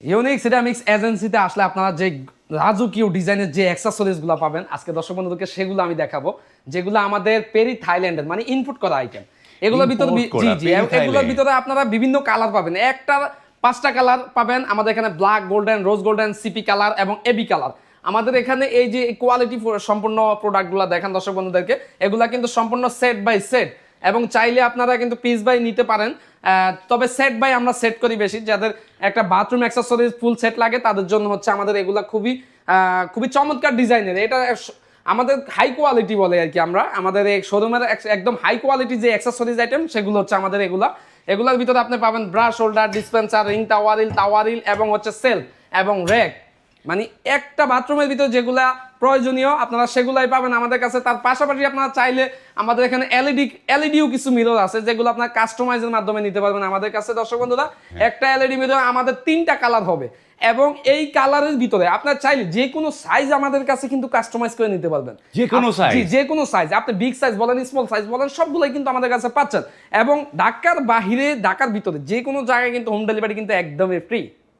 Unique ceramics এজেন্সিতে আসলে আপনারা যে রাজকীয় ডিজাইনের যে অ্যাক্সেসরিজগুলো পাবেন আজকে দর্শক বন্ধুদেরকে সেগুলো আমি দেখাবো যেগুলো আমাদের পেরি থাইল্যান্ডের মানে ইনপুট করা আইটেম এগুলোর ভিতরে জি জি এগুলোর ভিতরে আপনারা বিভিন্ন কালার পাবেন। একটা পাঁচটা কালার পাবেন আমাদের এখানে black golden rose golden CP colour এবং এবি কালার আমাদের এখানে এই যে কোয়ালিটি সম্পূর্ণ প্রোডাক্টগুলো দেখেন দর্শক বন্ধুদেরকে এগুলা কিন্তু সম্পূর্ণ সেট বাই সেট এবং চাইলে আপনারা কিন্তু পিস বাই নিতে পারেন। তবে সেট বাই আমরা সেট করি বেশি। যাদের একটা বাথরুম অ্যাক্সেসরিজ ফুল সেট লাগে, তাদের জন্য হচ্ছে আমাদের এগুলা খুবই খুবই চমৎকার ডিজাইনের। এটা আমাদের হাই কোয়ালিটি বলে আর কি আমরা। আমাদের এই শোরুমের একদম হাই কোয়ালিটি যে অ্যাক্সেসরিজ আইটেম সেগুলো হচ্ছে আমাদের এগুলা। এগুলোর ভিতরে আপনি পাবেন brush holder dispenser ring towel rail towel rail এবং হচ্ছে সেল এবং র্যাক মানে একটা বাথরুমের ভিতরে যেগুলা প্রয়োজনীয় আপনারা সেগুলাই পাবেন আমাদের কাছে। তার পাশাপাশি আপনারা চাইলে আমাদের এখানে এলইডি এলইডিও কিছু মিরর আছে যেগুলো আপনার কাস্টমাইজের মাধ্যমে নিতে পারবেন আমাদের কাছে। দর্শক বন্ধুরা একটা এলইডি মিরর আমাদের তিনটা কালার হবে এবং এই কালারের ভিতরে আপনার চাইলে যে কোনো সাইজ আমাদের কাছে কিন্তু কাস্টমাইজ করে নিতে পারবেন। যে কোনো আপ- size? জি, যে কোনো সাইজ আপনি বিগ সাইজ বলেন স্মল সাইজ বলেন সবগুলোই কিন্তু আমাদের কাছে পাচ্ছেন। এবং ঢাকার বাহিরে ঢাকার ভিতরে যে কোনো জায়গায় কিন্তু হোম ডেলিভারি কিন্তু একদমই ফ্রি